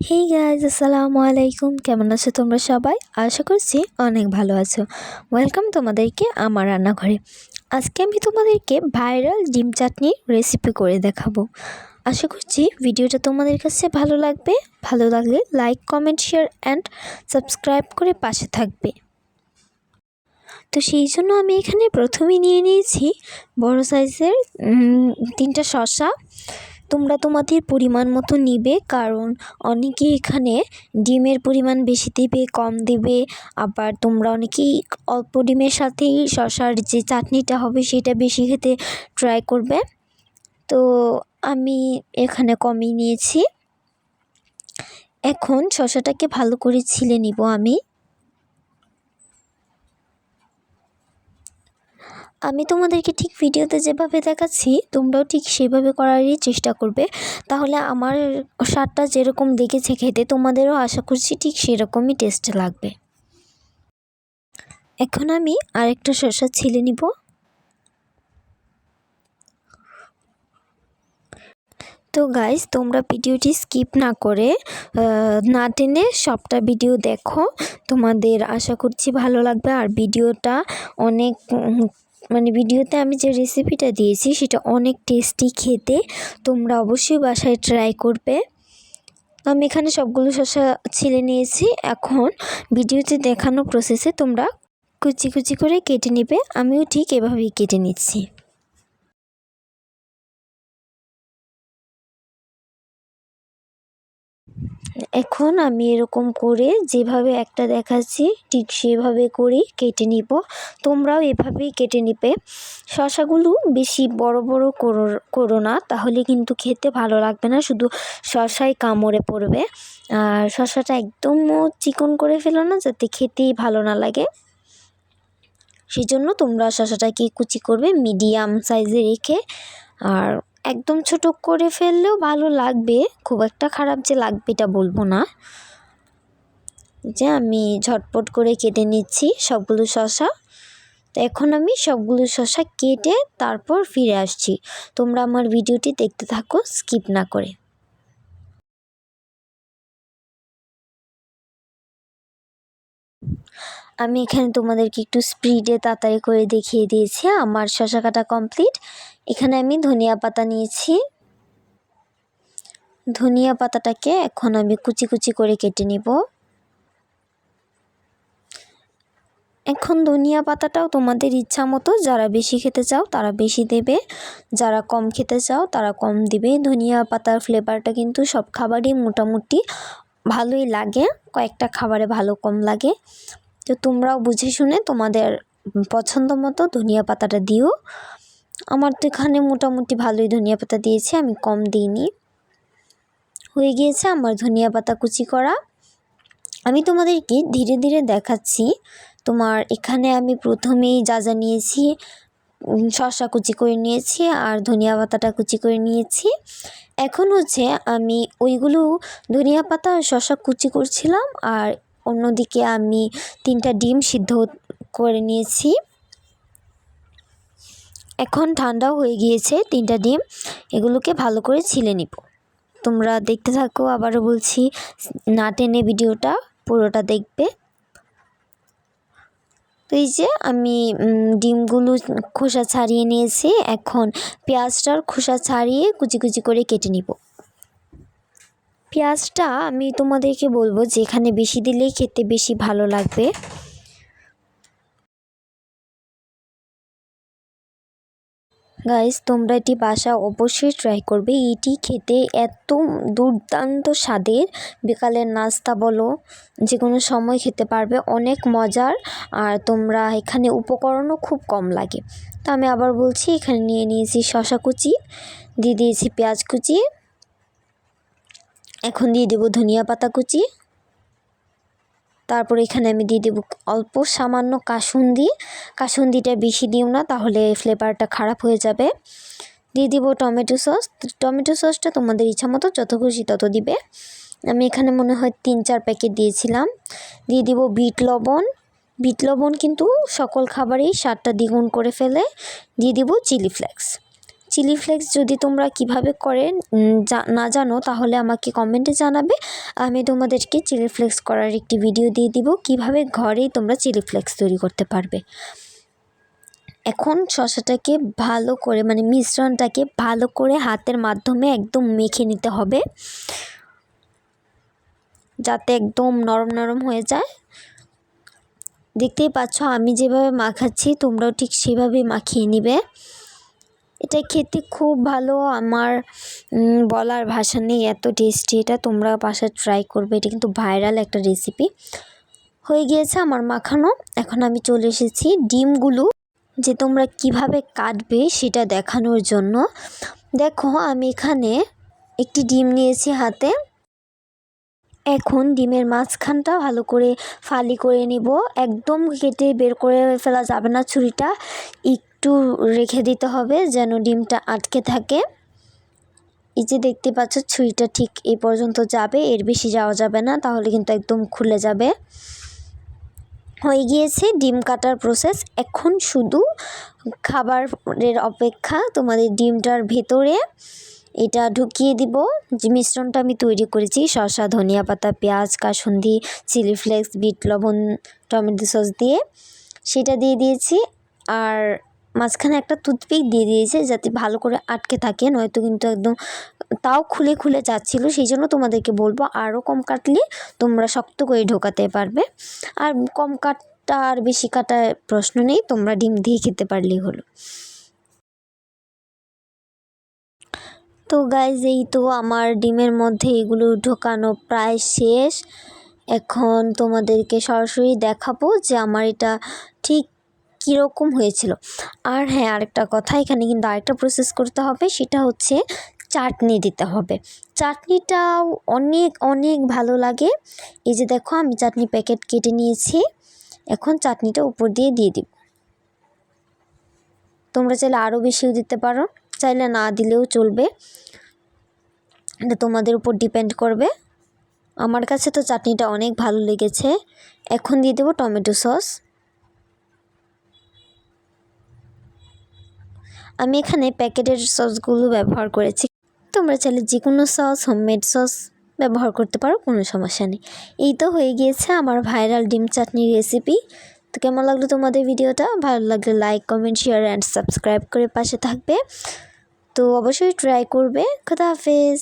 Hey guys আসসালামু আলাইকুম কেমন আছো তোমরা সবাই? আশা করছি অনেক ভালো আছো। ওয়েলকাম তোমাদেরকে আমার রান্নাঘরে। আজকে আমি তোমাদেরকে ভাইরাল ডিম চাটনি রেসিপি করে দেখাবো। আশা করছি ভিডিওটা তোমাদের কাছে ভালো লাগবে। ভালো লাগলে like comment share and subscribe করে পাশে থাকবে। তো সেই জন্য আমি এখানে প্রথমেই নিয়ে নিয়েছি বড় সাইজের তিনটা শসা। তোমরা তোমাদের পরিমাণ মতো নিবে, কারণ অনেকে এখানে ডিমের পরিমাণ বেশি দেবে, কম দেবে। আবার তোমরা অনেকেই অল্প ডিমের সাথেই শশার যে চাটনিটা হবে সেটা বেশি খেতে ট্রাই করবে। তো আমি এখানে কমই নিয়েছি। এখন শশাটাকে ভালো করে ছিলে নিব আমি। আমি তোমাদেরকে ঠিক ভিডিওতে যেভাবে দেখাচ্ছি, তোমরাও ঠিক সেভাবে করারই চেষ্টা করবে। তাহলে আমার স্বাদটা যেরকম দেখেছে খেতে, তোমাদেরও আশা করছি ঠিক সেরকমই টেস্ট লাগবে। এখন আমি আরেকটা শসা ছিলে নিব। তো গাইজ তোমরা ভিডিওটি স্কিপ না করে না টেনে সবটা ভিডিও দেখো। তোমাদের আশা করছি ভালো লাগবে। আর ভিডিওটা অনেক মানে ভিডিওতে আমি যে রেসিপিটা দিয়েছি, সেটা অনেক টেস্টি খেতে। তোমরা অবশ্যই বাসায় ট্রাই করবে। আমি এখানে সবগুলো শসা ছিলে নিয়েছি। এখন ভিডিওতে দেখানো প্রসেসে তোমরা কুচি কুচি করে কেটে নেবে। আমিও ঠিক এভাবেই কেটে নিচ্ছি। এখন আমি এরকম করে যেভাবে একটা দেখাচ্ছি, ঠিক সেভাবে করেই কেটে নিব। তোমরাও এভাবেই কেটে নিবে। শশাগুলো বেশি বড় বড় করো না, তাহলে কিন্তু খেতে ভালো লাগবে না, শুধু শশাই কামড়ে পড়বে। আর শশাটা একদম চিকন করে ফেলো না, যাতে খেতেই ভালো না লাগে। সেই জন্য তোমরা শশাটাকে কুচি করবে, মিডিয়াম সাইজে রেখে। আর একদম ছোট করে ফেললেও ভালো লাগবে। খুব একটা খারাপ যে লাগবে এটা বলব না। যে আমি ঝটপট করে কেটে নিচ্ছি সবগুলো শশা। তো এখন আমি সবগুলো শশা কেটে তারপর ফিরে আসছি। তোমরা আমার ভিডিওটি দেখতে থাকো, স্কিপ না করে। আমি এখানে তোমাদেরকে একটু স্পিডে তাড়াতাড়ি করে দেখিয়ে দিয়েছি। আমার শশা কাটা কমপ্লিট এখানে আমি ধনিয়া পাতা নিয়েছি। ধনিয়া পাতাটাকে এখন আমি কুচি কুচি করে কেটে নিব। এখন ধনিয়া পাতাটাও তোমাদের ইচ্ছা মতো যারা বেশি খেতে চাও তারা বেশি দেবে। যারা কম খেতে চাও তারা কম দিবে। ধনিয়া পাতার ফ্লেভারটা কিন্তু সব খাবারই মোটামুটি ভালোই লাগে। কয়েকটা খাবারে ভালো কম লাগে। তো তোমরাও বুঝে শুনে তোমাদের পছন্দ মতো ধনিয়া পাতাটা দিও। আমার তো এখানে মোটামুটি ভালোই ধনিয়া পাতা দিয়েছে, আমি কম দিইনি। হয়ে গিয়েছে আমার ধনিয়া পাতা কুচি করা। আমি তোমাদেরকে ধীরে ধীরে দেখাচ্ছি। তোমার এখানে আমি প্রথমেই যা যা নিয়েছি শসা কুচি করে নিয়েছি আর ধনিয়া পাতাটা কুচি করে নিয়েছি। এখন হচ্ছে আমি ওইগুলো ধনিয়া পাতা আর শসা কুচি করছিলাম আর অন্যদিকে আমি তিনটা ডিম সিদ্ধ করে নিয়েছি। এখন ঠান্ডাও হয়ে গিয়েছে তিনটা ডিম, এগুলোকে ভালো করে ছিলে নিব। তোমরা দেখতে থাকো, আবারও বলছি, না টেনে ভিডিওটা পুরোটা দেখবে। তো এই যে আমি ডিমগুলো খোসা ছাড়িয়ে নিয়েছি, এখন পেঁয়াজটার খোসা ছাড়িয়ে কুচি কুচি করে কেটে নিব। পেঁয়াজটা আমি তোমাদেরকে বলব যেখানে বেশি দিলেই খেতে বেশি ভালো লাগবে। গাইস তোমরা এটি বাসা অবশ্যই ট্রাই করবে। এটি খেতে এত দুর্দান্ত স্বাদের। বিকালের নাস্তা বলো যে কোনো সময় খেতে পারবে। অনেক মজার আর তোমরা এখানে উপকরণও খুব কম লাগে। তো আমি আবার বলছি, এখানে নিয়ে নিয়েছি শশা কুচি, দিয়ে দিয়েছি পেঁয়াজ কুচি। এখন দিয়ে দেবো ধনিয়া পাতা কুচি। তারপর এখানে আমি দিয়ে দেবো অল্প সামান্য কাসুন্দি। কাসুন্দিটা বেশি দিও না, তাহলে ফ্লেভারটা খারাপ হয়ে যাবে। দিয়ে দিব টমেটো সস। টমেটো সসটা তোমাদের ইচ্ছা মতো যত খুশি তত দিবে। আমি এখানে মনে হয় তিন চার প্যাকেট দিয়েছিলাম। দিয়ে দিব বিট লবণ। বিট লবণ কিন্তু সকল খাবারেই স্বাদটা দ্বিগুণ করে ফেলে। দিয়ে দিব চিলি ফ্লেক্স। চিলি ফ্লেক্স যদি তোমরা কীভাবে করে না জানো, তাহলে আমাকে কমেন্টে জানাবে। আমি তোমাদেরকে চিলি ফ্লেক্স করার একটি ভিডিও দিয়ে দিব, কীভাবে ঘরেই তোমরা চিলি ফ্লেক্স তৈরি করতে পারবে। এখন শসাটাকে ভালো করে মানে মিশ্রণটাকে ভালো করে হাতের মাধ্যমে একদম মেখে নিতে হবে। যাতে একদম নরম নরম হয়ে যায়। দেখতেই পাচ্ছ, আমি যেভাবে মাখাচ্ছি, তোমরাও ঠিক সেভাবে মাখিয়ে নিবে। এটা খেতে খুব ভালো। আমার বলার ভাষা নেই, এত টেস্টি এটা তোমরা বাসায় ট্রাই করবে। এটা কিন্তু ভাইরাল একটা রেসিপি হয়ে গিয়েছে আমার মাখানো। এখন আমি চলে এসেছি ডিমগুলো, যে তোমরা কীভাবে কাটবে সেটা দেখানোর জন্য। দেখো, আমি এখানে একটি ডিম নিয়েছি হাতে। এখন ডিমের মাঝখানটা ভালো করে ফালি করে নিব। একদম কেটে বের করে ফেলা যাবে না ছুরিটা। একটু রেখে দিতে হবে যেন ডিমটা আটকে থাকে। এই যে দেখতে পাচ্ছ, ছুরিটা ঠিক এই পর্যন্ত যাবে, এর বেশি যাওয়া যাবে না, তাহলে কিন্তু একদম খুলে যাবে। হয়ে গিয়েছে ডিম কাটার প্রসেস এখন শুধু খাবারের অপেক্ষা, তোমাদের ডিমটার ভেতরে এটা ঢুকিয়ে দিব। যে মিশ্রণটা আমি তৈরি করেছি, শসা, ধনিয়া পাতা, পেঁয়াজ, কাসুন্দি, চিলি ফ্লেক্স, বিট, লবণ, টমেটো সস দিয়ে, সেটা দিয়ে দিয়েছি। আর মাঝখানে একটা টুথপিক দিয়ে দিয়েছে যাতে ভালো করে আটকে থাকে, নয়তো কিন্তু একদম তাও খুলে খুলে যাচ্ছিল। সেই জন্য তোমাদেরকে বলব আরও কম কাটলে তোমরা শক্ত করে ঢোকাতে পারবে। আর কম কাটটা আর বেশি কাটার প্রশ্ন নেই, তোমরা ডিম দিয়ে খেতে পারলেই হলো। তো গাইজ এই তো আমার ডিমের মধ্যে এগুলো ঢোকানো প্রায় শেষ। এখন তোমাদেরকে সরাসরি দেখাবো যে আমার এটা ঠিক কীরকম হয়েছিল। আর হ্যাঁ আরেকটা কথা, এখানে কিন্তু আরেকটা প্রসেস করতে হবে, সেটা হচ্ছে চাটনি দিতে হবে। চাটনিটাও অনেক অনেক ভালো লাগে। এই যে দেখো, আমি চাটনি প্যাকেট কেটে নিয়েছি। এখন চাটনিটা উপর দিয়ে দিয়ে দিব। তোমরা চাইলে আরও বেশিও দিতে পারো, চাইলে না দিলেও চলবে। এটা তোমাদের উপর ডিপেন্ড করবে। আমার কাছে তো চাটনিটা অনেক ভালো লেগেছে। এখন দিয়ে দেবো টমেটো সস। আমি এখানে প্যাকেটের সসগুলো ব্যবহার করেছি। তোমরা চাইলে যে কোনো সস হোমমেড সস ব্যবহার করতে পারো, কোনো সমস্যা নেই। এই তো হয়ে গিয়েছে আমার ভাইরাল ডিম চাটনির রেসিপি তো কেমন লাগল তোমাদের ভিডিওটা? ভালো লাগলে like comment share and subscribe করে পাশে থাকবে। তো অবশ্যই ট্রাই করবে। খোদা হাফেজ।